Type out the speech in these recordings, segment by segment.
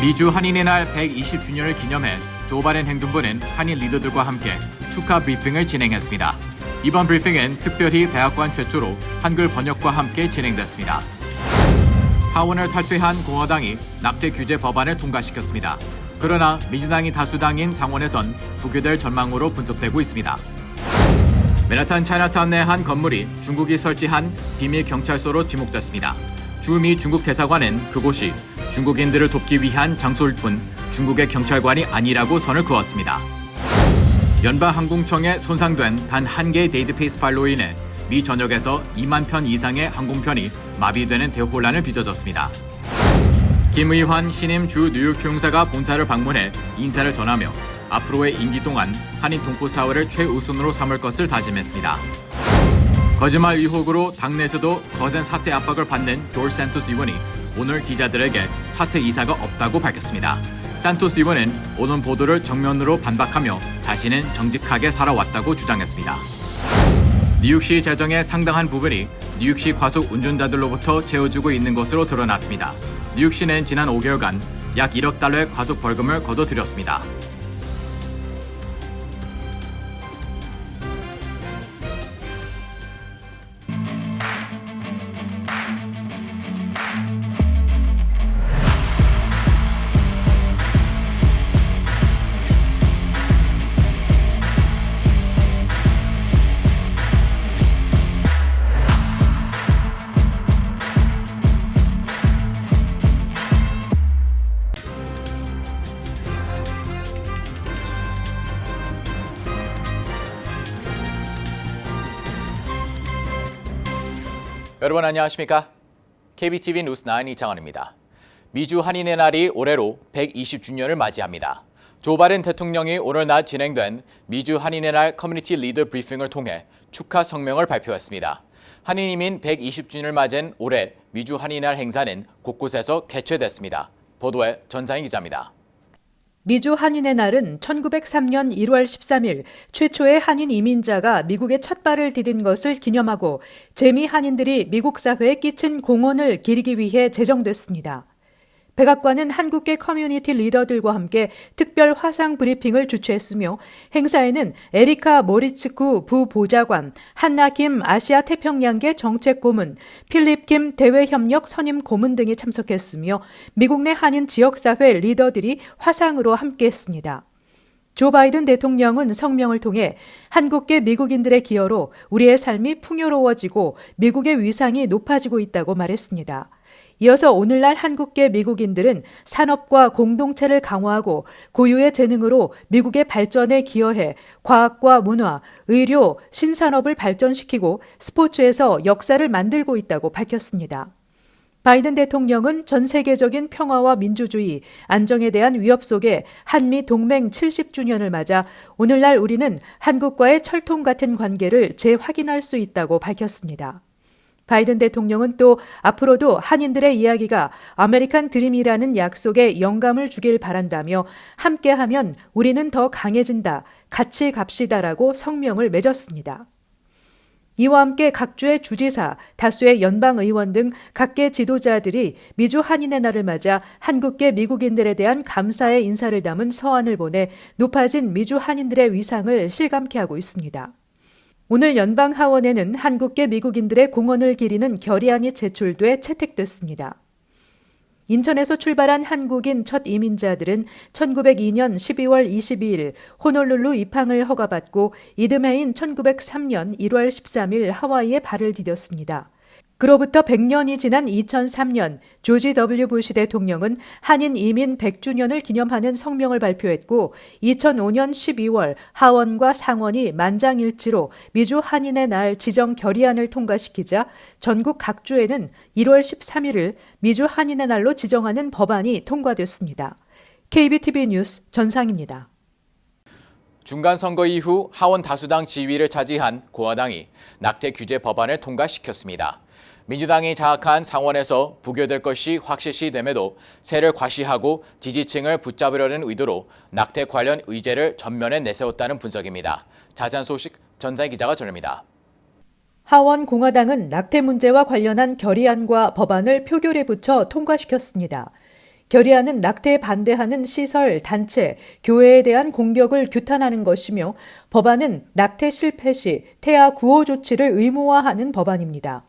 미주 한인의 날 120주년을 기념해 조 바이든 행정부는 한인 리더들과 함께 축하 브리핑을 진행했습니다. 이번 브리핑은 특별히 백악관 최초로 한글 번역과 함께 진행됐습니다. 하원을 탈퇴한 공화당이 낙태 규제 법안을 통과시켰습니다. 그러나 민주당이 다수당인 상원에선 부교될 전망으로 분석되고 있습니다. 맨하탄 차이나타운 내 한 건물이 중국이 설치한 비밀 경찰서로 지목됐습니다. 주미 중국 대사관은 그곳이 중국인들을 돕기 위한 장소일 뿐 중국의 경찰관이 아니라고 선을 그었습니다. 연방항공청에 손상된 단 한 개의 데이트페이스 파일로 인해 미 전역에서 2만 편 이상의 항공편이 마비되는 대혼란을 빚어졌습니다. 김의환 신임 주 뉴욕 형사가 본사를 방문해 인사를 전하며 앞으로의 임기 동안 한인 동포 사회를 최우선으로 삼을 것을 다짐했습니다. 거짓말 의혹으로 당내에서도 거센 사퇴 압박을 받는 조르 산토스 의원이 오늘 기자들에게 사퇴 이사가 없다고 밝혔습니다. 산토스 의원은 오는 보도를 정면으로 반박하며 자신은 정직하게 살아왔다고 주장했습니다. 뉴욕시 재정의 상당한 부분이 뉴욕시 과속 운전자들로부터 채워주고 있는 것으로 드러났습니다. 뉴욕시는 지난 5개월간 약 1억 달러의 과속 벌금을 거둬들였습니다. 여러분 안녕하십니까? KBTV 뉴스 9 이창원입니다. 미주 한인의 날이 올해로 120주년을 맞이합니다. 조 바이든 대통령이 오늘 낮 진행된 미주 한인의 날 커뮤니티 리더 브리핑을 통해 축하 성명을 발표했습니다. 한인 이민 120주년을 맞은 올해 미주 한인의 날 행사는 곳곳에서 개최됐습니다. 보도에 전장희 기자입니다. 미주 한인의 날은 1903년 1월 13일 최초의 한인 이민자가 미국에 첫 발을 디딘 것을 기념하고 재미 한인들이 미국 사회에 끼친 공헌을 기리기 위해 제정됐습니다. 백악관은 한국계 커뮤니티 리더들과 함께 특별 화상 브리핑을 주최했으며 행사에는 에리카 모리츠쿠 부보좌관, 한나 김 아시아 태평양계 정책 고문, 필립 김 대외협력 선임 고문 등이 참석했으며 미국 내 한인 지역사회 리더들이 화상으로 함께했습니다. 조 바이든 대통령은 성명을 통해 한국계 미국인들의 기여로 우리의 삶이 풍요로워지고 미국의 위상이 높아지고 있다고 말했습니다. 이어서 오늘날 한국계 미국인들은 산업과 공동체를 강화하고 고유의 재능으로 미국의 발전에 기여해 과학과 문화, 의료, 신산업을 발전시키고 스포츠에서 역사를 만들고 있다고 밝혔습니다. 바이든 대통령은 전 세계적인 평화와 민주주의, 안정에 대한 위협 속에 한미 동맹 70주년을 맞아 오늘날 우리는 한국과의 철통 같은 관계를 재확인할 수 있다고 밝혔습니다. 바이든 대통령은 또 앞으로도 한인들의 이야기가 아메리칸 드림이라는 약속에 영감을 주길 바란다며 함께하면 우리는 더 강해진다. 같이 갑시다라고 성명을 맺었습니다. 이와 함께 각주의 주지사, 다수의 연방 의원 등 각계 지도자들이 미주 한인의 날을 맞아 한국계 미국인들에 대한 감사의 인사를 담은 서한을 보내 높아진 미주 한인들의 위상을 실감케 하고 있습니다. 오늘 연방 하원에는 한국계 미국인들의 공헌을 기리는 결의안이 제출돼 채택됐습니다. 인천에서 출발한 한국인 첫 이민자들은 1902년 12월 22일 호놀룰루 입항을 허가받고 이듬해인 1903년 1월 13일 하와이에 발을 디뎠습니다. 그로부터 100년이 지난 2003년 조지 W 부시 대통령은 한인 이민 100주년을 기념하는 성명을 발표했고 2005년 12월 하원과 상원이 만장일치로 미주 한인의 날 지정 결의안을 통과시키자 전국 각 주에는 1월 13일을 미주 한인의 날로 지정하는 법안이 통과됐습니다. KBTV 뉴스 전상입니다. 중간 선거 이후 하원 다수당 지위를 차지한 공화당이 낙태 규제 법안을 통과시켰습니다. 민주당이 장악한 상원에서 부결될 것이 확실시 됨에도 세를 과시하고 지지층을 붙잡으려는 의도로 낙태 관련 의제를 전면에 내세웠다는 분석입니다. 자세한 소식 전자희 기자가 전합니다. 하원 공화당은 낙태 문제와 관련한 결의안과 법안을 표결에 붙여 통과시켰습니다. 결의안은 낙태에 반대하는 시설, 단체, 교회에 대한 공격을 규탄하는 것이며 법안은 낙태 실패 시 태아 구호 조치를 의무화하는 법안입니다.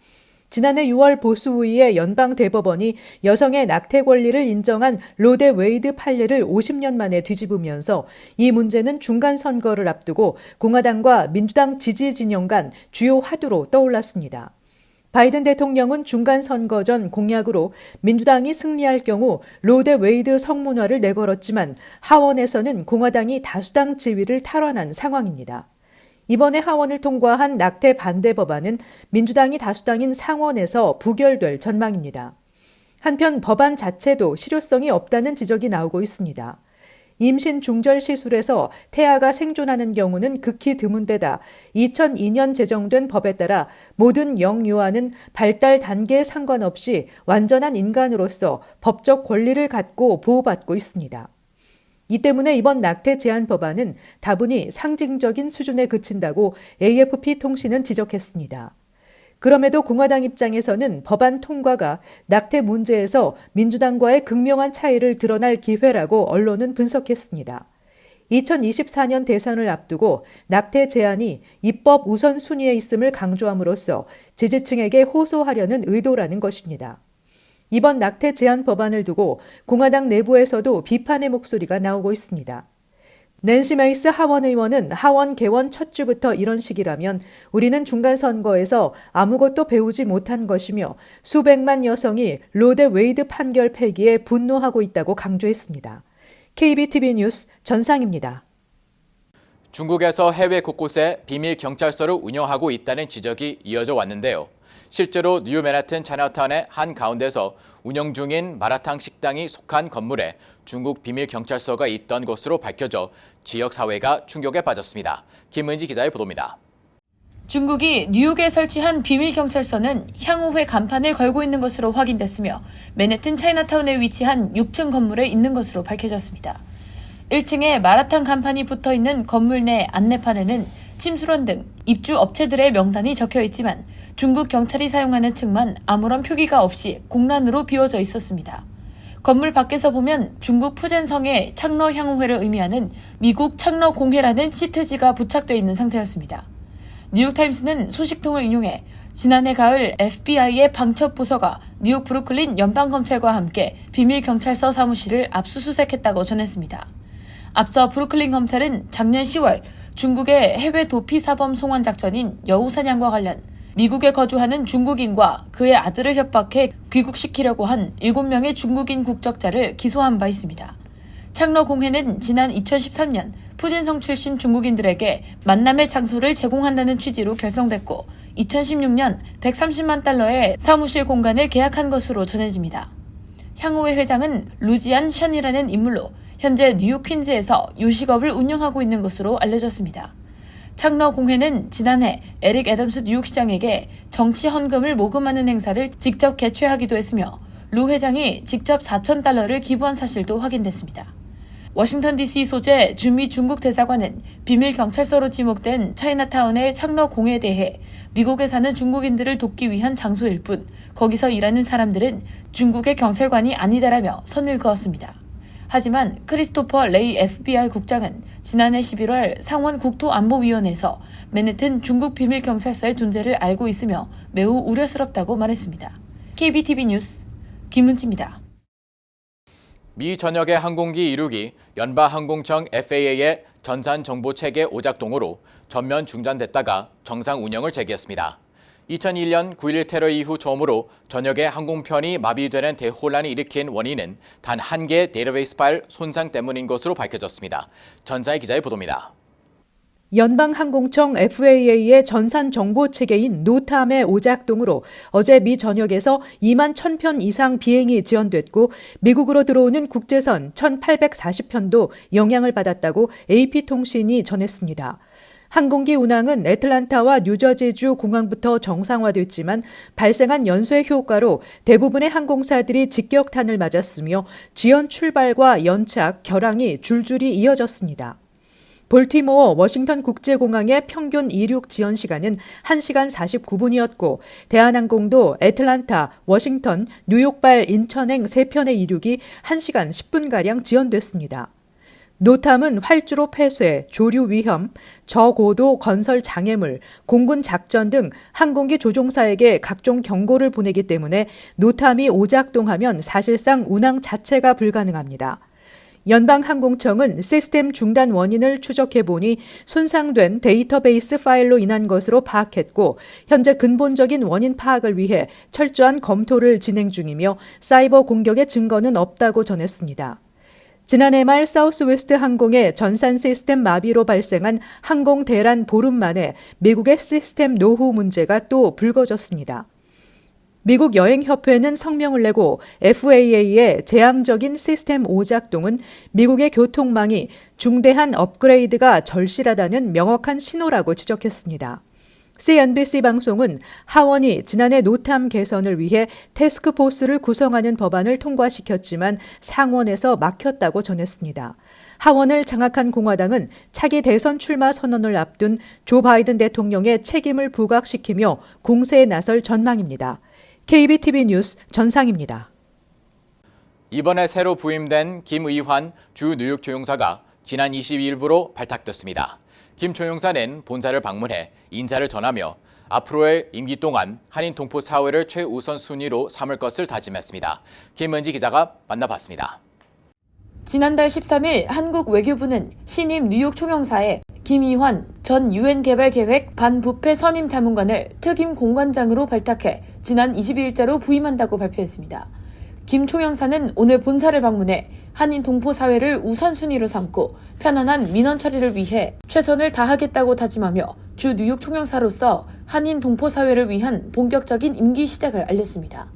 지난해 6월 보수의회 연방 대법원이 여성의 낙태 권리를 인정한 로데 웨이드 판례를 50년 만에 뒤집으면서 이 문제는 중간 선거를 앞두고 공화당과 민주당 지지 진영 간 주요 화두로 떠올랐습니다. 바이든 대통령은 중간 선거 전 공약으로 민주당이 승리할 경우 로데 웨이드 성문화를 내걸었지만 하원에서는 공화당이 다수당 지위를 탈환한 상황입니다. 이번에 하원을 통과한 낙태 반대 법안은 민주당이 다수당인 상원에서 부결될 전망입니다. 한편 법안 자체도 실효성이 없다는 지적이 나오고 있습니다. 임신 중절 시술에서 태아가 생존하는 경우는 극히 드문데다 2002년 제정된 법에 따라 모든 영유아는 발달 단계에 상관없이 완전한 인간으로서 법적 권리를 갖고 보호받고 있습니다. 이 때문에 이번 낙태 제한 법안은 다분히 상징적인 수준에 그친다고 AFP 통신은 지적했습니다. 그럼에도 공화당 입장에서는 법안 통과가 낙태 문제에서 민주당과의 극명한 차이를 드러날 기회라고 언론은 분석했습니다. 2024년 대선을 앞두고 낙태 제한이 입법 우선순위에 있음을 강조함으로써 지지층에게 호소하려는 의도라는 것입니다. 이번 낙태 제한 법안을 두고 공화당 내부에서도 비판의 목소리가 나오고 있습니다. 낸시 메이스 하원 의원은 하원 개원 첫 주부터 이런 식이라면 우리는 중간 선거에서 아무것도 배우지 못한 것이며 수백만 여성이 로데 웨이드 판결 폐기에 분노하고 있다고 강조했습니다. KBTV 뉴스 전상입니다. 중국에서 해외 곳곳에 비밀 경찰서를 운영하고 있다는 지적이 이어져 왔는데요. 실제로 뉴 맨하튼 차이나타운의 한 가운데서 운영 중인 마라탕 식당이 속한 건물에 중국 비밀 경찰서가 있던 것으로 밝혀져 지역 사회가 충격에 빠졌습니다. 김은지 기자의 보도입니다. 중국이 뉴욕에 설치한 비밀 경찰서는 향후회 간판을 걸고 있는 것으로 확인됐으며 맨해튼 차이나타운에 위치한 6층 건물에 있는 것으로 밝혀졌습니다. 1층에 마라탕 간판이 붙어 있는 건물 내 안내판에는 침수론 등 입주 업체들의 명단이 적혀 있지만 중국 경찰이 사용하는 층만 아무런 표기가 없이 공란으로 비워져 있었습니다. 건물 밖에서 보면 중국 푸젠성의 창러 향후회를 의미하는 미국 창러 공회라는 시트지가 부착되어 있는 상태였습니다. 뉴욕타임스는 소식통을 인용해 지난해 가을 FBI의 방첩 부서가 뉴욕 브루클린 연방검찰과 함께 비밀 경찰서 사무실을 압수수색했다고 전했습니다. 앞서 브루클린 검찰은 작년 10월 중국의 해외 도피 사범 송환 작전인 여우사냥과 관련 미국에 거주하는 중국인과 그의 아들을 협박해 귀국시키려고 한 7명의 중국인 국적자를 기소한 바 있습니다. 창러 공회는 지난 2013년 푸진성 출신 중국인들에게 만남의 장소를 제공한다는 취지로 결성됐고 2016년 130만 달러의 사무실 공간을 계약한 것으로 전해집니다. 향후회 회장은 루지안 션이라는 인물로 현재 뉴욕 퀸즈에서 요식업을 운영하고 있는 것으로 알려졌습니다. 창러 공회는 지난해 에릭 애덤스 뉴욕시장에게 정치 헌금을 모금하는 행사를 직접 개최하기도 했으며 루 회장이 직접 4천 달러를 기부한 사실도 확인됐습니다. 워싱턴 DC 소재 주미 중국 대사관은 비밀 경찰서로 지목된 차이나타운의 창러 공회에 대해 미국에 사는 중국인들을 돕기 위한 장소일 뿐 거기서 일하는 사람들은 중국의 경찰관이 아니다라며 선을 그었습니다. 하지만 크리스토퍼 레이 FBI 국장은 지난해 11월 상원 국토안보위원회에서 맨해튼 중국 비밀 경찰서의 존재를 알고 있으며 매우 우려스럽다고 말했습니다. KBTV 뉴스 김은지입니다. 미 전역의 항공기 이륙이 연방항공청 FAA의 전산 정보 체계 오작동으로 전면 중단됐다가 정상 운영을 재개했습니다. 2001년 9.11 테러 이후 처음으로 전역의 항공편이 마비되는 대혼란이 일으킨 원인은 단 한 개의 데이터베이스 파일 손상 때문인 것으로 밝혀졌습니다. 전자의 기자의 보도입니다. 연방항공청 FAA의 전산 정보 체계인 노탐의 오작동으로 어제 미 전역에서 2만 1000편 이상 비행이 지연됐고 미국으로 들어오는 국제선 1840편도 영향을 받았다고 AP통신이 전했습니다. 항공기 운항은 애틀란타와 뉴저지주 공항부터 정상화됐지만 발생한 연쇄 효과로 대부분의 항공사들이 직격탄을 맞았으며 지연 출발과 연착, 결항이 줄줄이 이어졌습니다. 볼티모어 워싱턴 국제공항의 평균 이륙 지연 시간은 1시간 49분이었고 대한항공도 애틀란타, 워싱턴, 뉴욕발 인천행 3편의 이륙이 1시간 10분가량 지연됐습니다. 노탐은 활주로 폐쇄, 조류 위험, 저고도 건설 장애물, 공군 작전 등 항공기 조종사에게 각종 경고를 보내기 때문에 노탐이 오작동하면 사실상 운항 자체가 불가능합니다. 연방항공청은 시스템 중단 원인을 추적해 보니 손상된 데이터베이스 파일로 인한 것으로 파악했고 현재 근본적인 원인 파악을 위해 철저한 검토를 진행 중이며 사이버 공격의 증거는 없다고 전했습니다. 지난해 말 사우스웨스트 항공의 전산 시스템 마비로 발생한 항공 대란 보름 만에 미국의 시스템 노후 문제가 또 불거졌습니다. 미국 여행협회는 성명을 내고 FAA의 재앙적인 시스템 오작동은 미국의 교통망이 중대한 업그레이드가 절실하다는 명확한 신호라고 지적했습니다. CNBC 방송은 하원이 지난해 노탐 개선을 위해 테스크포스를 구성하는 법안을 통과시켰지만 상원에서 막혔다고 전했습니다. 하원을 장악한 공화당은 차기 대선 출마 선언을 앞둔 조 바이든 대통령의 책임을 부각시키며 공세에 나설 전망입니다. KBTV 뉴스 전상입니다. 이번에 새로 부임된 김의환 주 뉴욕 조용사가 지난 22일부로 발탁됐습니다. 김 조용사는 본사를 방문해 인사를 전하며 앞으로의 임기 동안 한인 동포 사회를 최우선 순위로 삼을 것을 다짐했습니다. 김은지 기자가 만나봤습니다. 지난달 13일 한국 외교부는 신임 뉴욕 총영사에 김이환 전 유엔 개발 계획 반부패 선임 자문관을 특임 공관장으로 발탁해 지난 22일자로 부임한다고 발표했습니다. 김 총영사는 오늘 본사를 방문해 한인 동포 사회를 우선순위로 삼고 편안한 민원 처리를 위해 최선을 다하겠다고 다짐하며 주 뉴욕 총영사로서 한인 동포 사회를 위한 본격적인 임기 시작을 알렸습니다.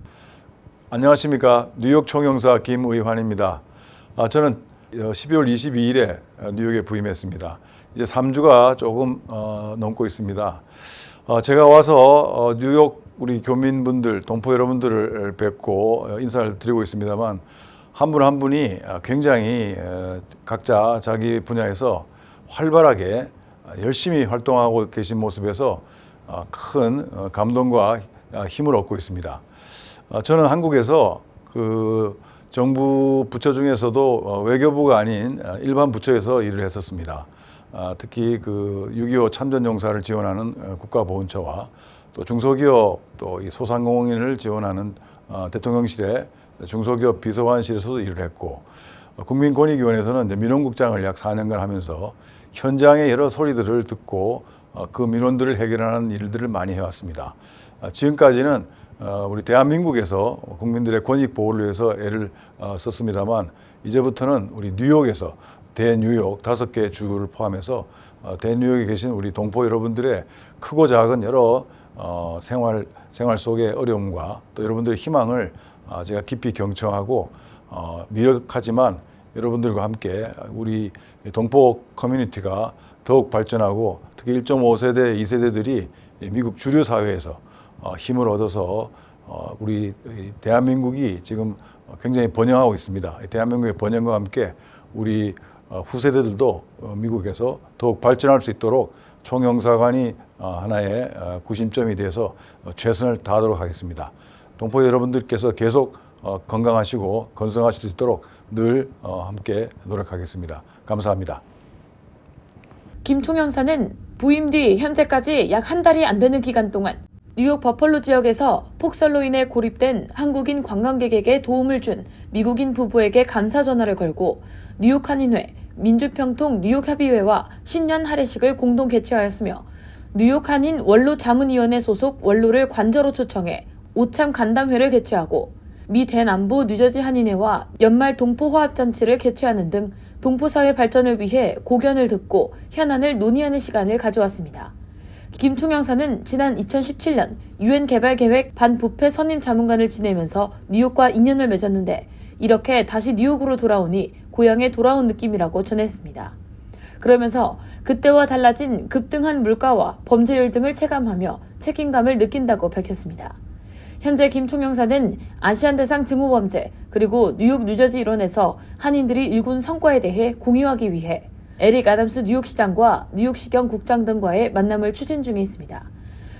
안녕하십니까 뉴욕 총영사 김의환입니다. 아, 저는 12월 22일에 뉴욕에 부임했습니다. 이제 3주가 조금 어, 넘고 있습니다. 어, 제가 와서 어, 뉴욕 우리 교민분들, 동포 여러분들을 뵙고 어, 인사를 드리고 있습니다만 한 분한 분이 굉장히 어, 각자 자기 분야에서 활발하게 열심히 활동하고 계신 모습에서 어, 큰 어, 감동과 힘을 얻고 있습니다. 어, 저는 한국에서 그 정부 부처 중에서도 어, 외교부가 아닌 어, 일반 부처에서 일을 했었습니다. 아, 특히 그 6.25 참전용사를 지원하는 어, 국가보훈처와 또 중소기업 또 이 소상공인을 지원하는 어, 대통령실의 중소기업 비서관실에서도 일을 했고 어, 국민권익위원회에서는 이제 민원국장을 약 4년간 하면서 현장의 여러 소리들을 듣고 어, 그 민원들을 해결하는 일들을 많이 해왔습니다. 아, 지금까지는 어, 우리 대한민국에서 국민들의 권익 보호를 위해서 애를 어, 썼습니다만 이제부터는 우리 뉴욕에서 대뉴욕 다섯 개 주를 포함해서 어, 대뉴욕에 계신 우리 동포 여러분들의 크고 작은 여러 어, 생활 생활 속의 어려움과 또 여러분들의 희망을 어, 제가 깊이 경청하고 어, 미력하지만 여러분들과 함께 우리 동포 커뮤니티가 더욱 발전하고 특히 1.5세대, 2세대들이 미국 주류 사회에서 어, 힘을 얻어서 어, 우리 이 대한민국이 지금 굉장히 번영하고 있습니다. 이 대한민국의 번영과 함께 우리 어, 후세대들도 어, 미국에서 더욱 발전할 수 있도록 총영사관이 어, 하나의 어, 구심점이 돼서 어, 최선을 다하도록 하겠습니다. 동포 여러분들께서 계속 어, 건강하시고 건승하실 수 있도록 늘 어, 함께 노력하겠습니다. 감사합니다. 김 총 영사는 부임 뒤 현재까지 약 한 달이 안 되는 기간 동안 뉴욕 버펄로 지역에서 폭설로 인해 고립된 한국인 관광객에게 도움을 준 미국인 부부에게 감사 전화를 걸고 뉴욕 한인회, 민주평통 뉴욕협의회와 신년 할애식을 공동 개최하였으며 뉴욕 한인 원로 자문위원회 소속 원로를 관저로 초청해 오참 간담회를 개최하고 미 대남부 뉴저지 한인회와 연말 동포 화합잔치를 개최하는 등 동포사회 발전을 위해 고견을 듣고 현안을 논의하는 시간을 가져왔습니다. 김 총영사는 지난 2017년 유엔 개발 계획 반부패 선임 자문관을 지내면서 뉴욕과 인연을 맺었는데 이렇게 다시 뉴욕으로 돌아오니 고향에 돌아온 느낌이라고 전했습니다. 그러면서 그때와 달라진 급등한 물가와 범죄율 등을 체감하며 책임감을 느낀다고 밝혔습니다. 현재 김 총영사는 아시안 대상 증오 범죄 그리고 뉴욕 뉴저지 일원에서 한인들이 일군 성과에 대해 공유하기 위해 에릭 아담스 뉴욕시장과 뉴욕시경 국장 등과의 만남을 추진 중에 있습니다.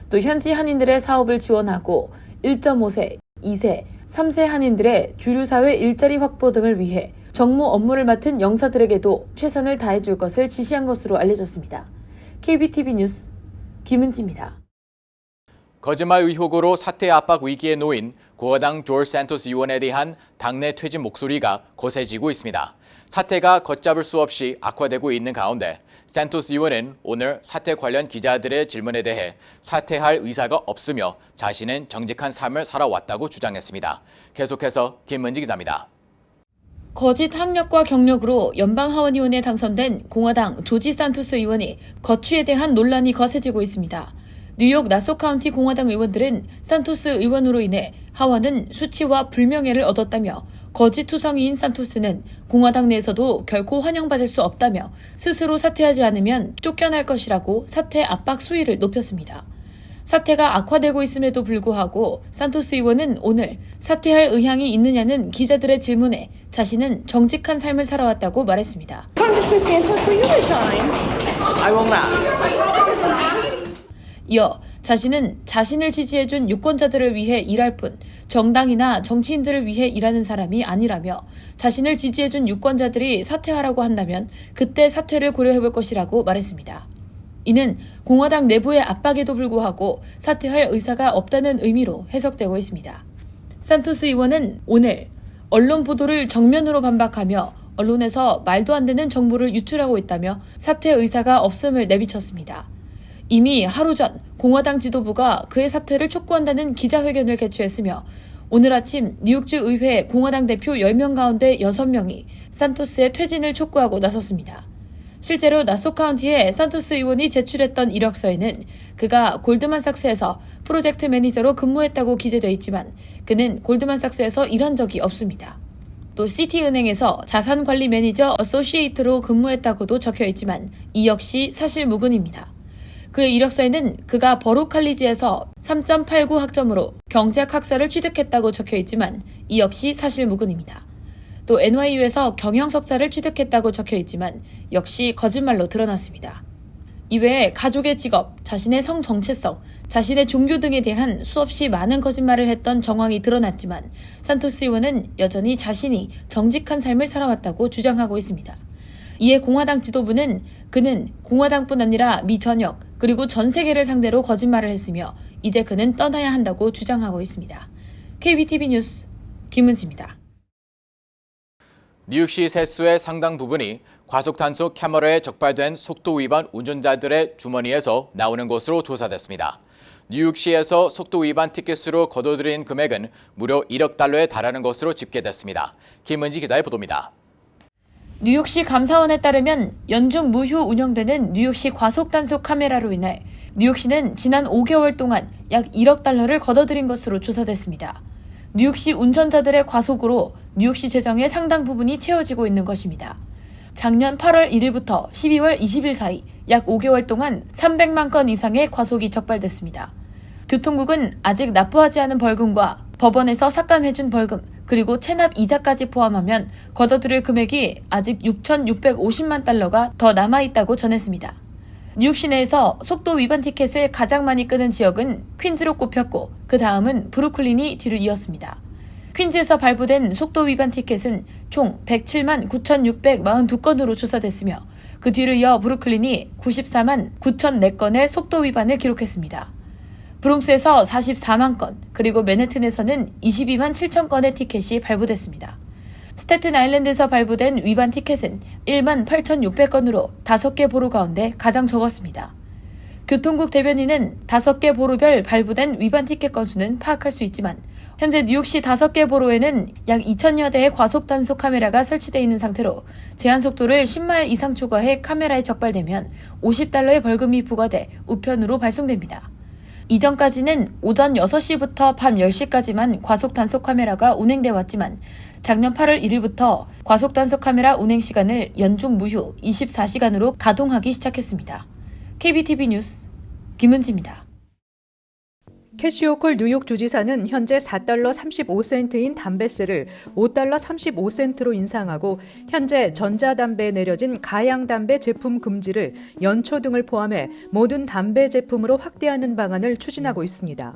또 현지 한인들의 사업을 지원하고 1.5세, 2세, 3세 한인들의 주류사회 일자리 확보 등을 위해 정무 업무를 맡은 영사들에게도 최선을 다해줄 것을 지시한 것으로 알려졌습니다. KBTV 뉴스 김은지입니다. 거짓말 의혹으로 사퇴 압박 위기에 놓인 공화당 조르 산토스 의원에 대한 당내 퇴진 목소리가 거세지고 있습니다. 사태가 걷잡을 수 없이 악화되고 있는 가운데 산토스 의원은 오늘 사퇴 관련 기자들의 질문에 대해 사퇴할 의사가 없으며 자신은 정직한 삶을 살아왔다고 주장했습니다. 계속해서 김문지 기자입니다. 거짓 학력과 경력으로 연방 하원의원에 당선된 공화당 조지 산토스 의원이 거취에 대한 논란이 거세지고 있습니다. 뉴욕 나소 카운티 공화당 의원들은 산토스 의원으로 인해 하원은 수치와 불명예를 얻었다며 거짓 투성이인 산토스는 공화당 내에서도 결코 환영받을 수 없다며 스스로 사퇴하지 않으면 쫓겨날 것이라고 사퇴 압박 수위를 높였습니다. 사태가 악화되고 있음에도 불구하고 산토스 의원은 오늘 사퇴할 의향이 있느냐는 기자들의 질문에 자신은 정직한 삶을 살아왔다고 말했습니다. 이어 자신은 자신을 지지해준 유권자들을 위해 일할 뿐 정당이나 정치인들을 위해 일하는 사람이 아니라며 자신을 지지해준 유권자들이 사퇴하라고 한다면 그때 사퇴를 고려해볼 것이라고 말했습니다. 이는 공화당 내부의 압박에도 불구하고 사퇴할 의사가 없다는 의미로 해석되고 있습니다. 산토스 의원은 오늘 언론 보도를 정면으로 반박하며 언론에서 말도 안 되는 정보를 유출하고 있다며 사퇴 의사가 없음을 내비쳤습니다. 이미 하루 전 공화당 지도부가 그의 사퇴를 촉구한다는 기자회견을 개최했으며 오늘 아침 뉴욕주 의회 공화당 대표 10명 가운데 6명이 산토스의 퇴진을 촉구하고 나섰습니다. 실제로 나소 카운티에 산토스 의원이 제출했던 이력서에는 그가 골드만삭스에서 프로젝트 매니저로 근무했다고 기재되어 있지만 그는 골드만삭스에서 일한 적이 없습니다. 또 시티은행에서 자산관리 매니저 어소시에이트로 근무했다고도 적혀 있지만 이 역시 사실 무근입니다. 그의 이력서에는 그가 버루 칼리지에서 3.89 학점으로 경제학 학사를 취득했다고 적혀 있지만 이 역시 사실 무근입니다. 또 NYU에서 경영 석사를 취득했다고 적혀 있지만 역시 거짓말로 드러났습니다. 이외에 가족의 직업, 자신의 성 정체성, 자신의 종교 등에 대한 수없이 많은 거짓말을 했던 정황이 드러났지만 산토스 의원은 여전히 자신이 정직한 삶을 살아왔다고 주장하고 있습니다. 이에 공화당 지도부는 그는 공화당뿐 아니라 미 전역 그리고 전 세계를 상대로 거짓말을 했으며 이제 그는 떠나야 한다고 주장하고 있습니다. KBTV 뉴스 김은지입니다. 뉴욕시 세수의 상당 부분이 과속 단속 카메라에 적발된 속도 위반 운전자들의 주머니에서 나오는 것으로 조사됐습니다. 뉴욕시에서 속도 위반 티켓으로 거둬들인 금액은 무려 1억 달러에 달하는 것으로 집계됐습니다. 김은지 기자의 보도입니다. 뉴욕시 감사원에 따르면 연중 무휴 운영되는 뉴욕시 과속 단속 카메라로 인해 뉴욕시는 지난 5개월 동안 약 1억 달러를 거둬들인 것으로 조사됐습니다. 뉴욕시 운전자들의 과속으로 뉴욕시 재정의 상당 부분이 채워지고 있는 것입니다. 작년 8월 1일부터 12월 20일 사이 약 5개월 동안 300만 건 이상의 과속이 적발됐습니다. 교통국은 아직 납부하지 않은 벌금과 법원에서 삭감해준 벌금, 그리고 체납 이자까지 포함하면 거둬들일 금액이 아직 6,650만 달러가 더 남아있다고 전했습니다. 뉴욕 시 내에서 속도 위반 티켓을 가장 많이 끄는 지역은 퀸즈로 꼽혔고 그 다음은 브루클린이 뒤를 이었습니다. 퀸즈에서 발부된 속도 위반 티켓은 총 107만 9,642건으로 조사됐으며 그 뒤를 이어 브루클린이 94만 9,004건의 속도 위반을 기록했습니다. 브롱스에서 44만 건, 그리고 맨해튼에서는 22만 7천 건의 티켓이 발부됐습니다. 스태튼 아일랜드에서 발부된 위반 티켓은 1만 8,600건으로 5개 보루 가운데 가장 적었습니다. 교통국 대변인은 5개 보루별 발부된 위반 티켓 건수는 파악할 수 있지만 현재 뉴욕시 5개 보로에는 약 2천여 대의 과속 단속 카메라가 설치되어 있는 상태로 제한 속도를 10마일 이상 초과해 카메라에 적발되면 50달러의 벌금이 부과돼 우편으로 발송됩니다. 이전까지는 오전 6시부터 밤 10시까지만 과속 단속 카메라가 운행돼 왔지만 작년 8월 1일부터 과속 단속 카메라 운행 시간을 연중 무휴 24시간으로 가동하기 시작했습니다. KBTV 뉴스 김은지입니다. 캐시오콜 뉴욕 주지사는 현재 4달러 35센트인 담배세를 5달러 35센트로 인상하고 현재 전자담배에 내려진 가양담배 제품 금지를 연초 등을 포함해 모든 담배 제품으로 확대하는 방안을 추진하고 있습니다.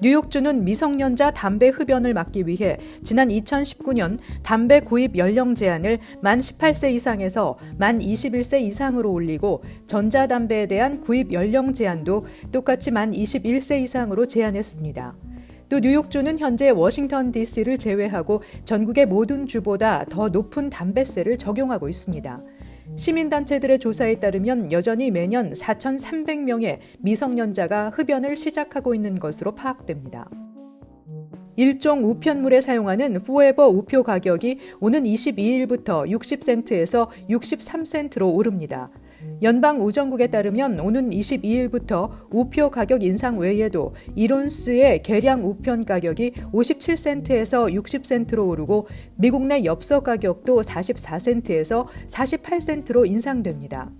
뉴욕주는 미성년자 담배 흡연을 막기 위해 지난 2019년 담배 구입 연령 제한을 만 18세 이상에서 만 21세 이상으로 올리고 전자담배에 대한 구입 연령 제한도 똑같이 만 21세 이상으로 제한했습니다. 또 뉴욕주는 현재 워싱턴 DC를 제외하고 전국의 모든 주보다 더 높은 담배세를 적용하고 있습니다. 시민단체들의 조사에 따르면 여전히 매년 4,300명의 미성년자가 흡연을 시작하고 있는 것으로 파악됩니다. 일종 우편물에 사용하는 포에버 우표 가격이 오는 22일부터 60센트에서 63센트로 오릅니다. 연방 우정국에 따르면 오는 22일부터 우표 가격 인상 외에도 1온스의 계량 우편 가격이 57센트에서 60센트로 오르고 미국 내 엽서 가격도 44센트에서 48센트로 인상됩니다.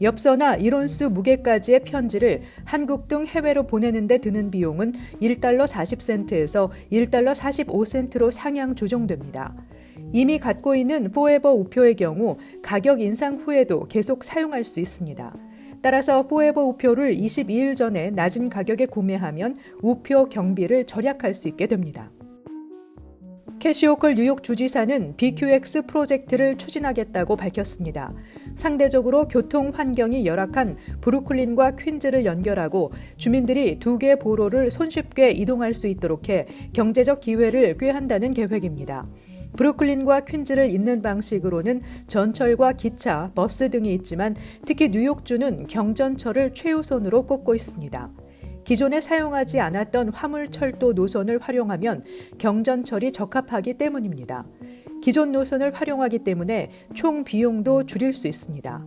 엽서나 1온스 무게까지의 편지를 한국 등 해외로 보내는 데 드는 비용은 1달러 40센트에서 1달러 45센트로 상향 조정됩니다. 이미 갖고 있는 포에버 우표의 경우 가격 인상 후에도 계속 사용할 수 있습니다. 따라서 포에버 우표를 22일 전에 낮은 가격에 구매하면 우표 경비를 절약할 수 있게 됩니다. 캐시오컬 뉴욕 주지사는 BQX 프로젝트를 추진하겠다고 밝혔습니다. 상대적으로 교통 환경이 열악한 브루클린과 퀸즈를 연결하고 주민들이 두 개 보로를 손쉽게 이동할 수 있도록 해 경제적 기회를 꾀한다는 계획입니다. 브루클린과 퀸즈를 잇는 방식으로는 전철과 기차, 버스 등이 있지만 특히 뉴욕주는 경전철을 최우선으로 꼽고 있습니다. 기존에 사용하지 않았던 화물철도 노선을 활용하면 경전철이 적합하기 때문입니다. 기존 노선을 활용하기 때문에 총 비용도 줄일 수 있습니다.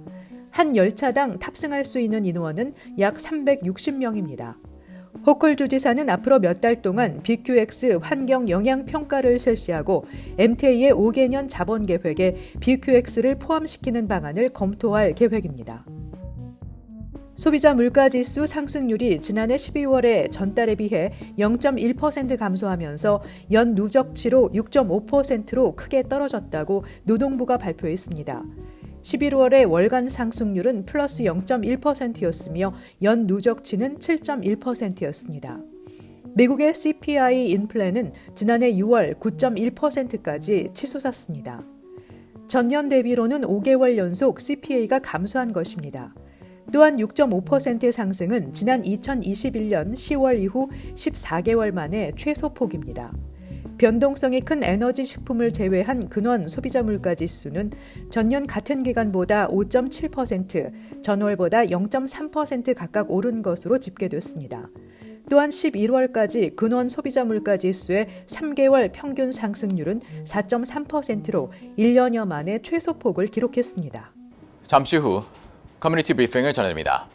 한 열차당 탑승할 수 있는 인원은 약 360명입니다. 호컬 주지사는 앞으로 몇 달 동안 BQX 환경 영향 평가를 실시하고 MTA의 5개년 자본 계획에 BQX를 포함시키는 방안을 검토할 계획입니다. 소비자 물가 지수 상승률이 지난해 12월에 전달에 비해 0.1% 감소하면서 연 누적치로 6.5%로 크게 떨어졌다고 노동부가 발표했습니다. 11월의 월간 상승률은 플러스 0.1%였으며 연 누적치는 7.1%였습니다. 미국의 CPI 인플레는 지난해 6월 9.1%까지 치솟았습니다. 전년 대비로는 5개월 연속 CPA가 감소한 것입니다. 또한 6.5%의 상승은 지난 2021년 10월 이후 14개월 만에 최소폭입니다. 변동성이 큰 에너지 식품을 제외한 근원 소비자 물가 지수는 전년 같은 기간보다 5.7%, 전월보다 0.3% 각각 오른 것으로 집계됐습니다. 또한 11월까지 근원 소비자 물가 지수의 3개월 평균 상승률은 4.3%로 1년여 만에 최소폭을 기록했습니다. 잠시 후 커뮤니티 브리핑을 전해드립니다.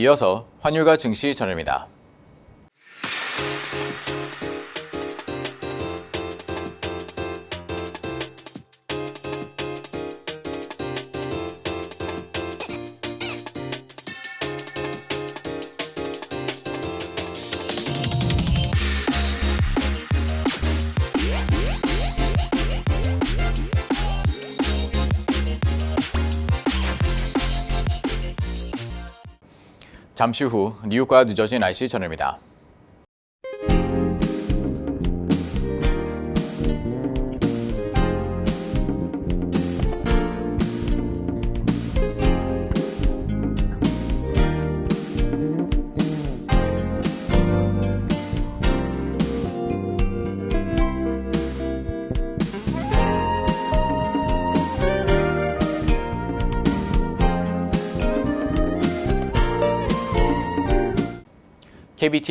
이어서 환율과 증시 전해입니다. 잠시 후 뉴욕과 뉴저지 날씨 전해입니다.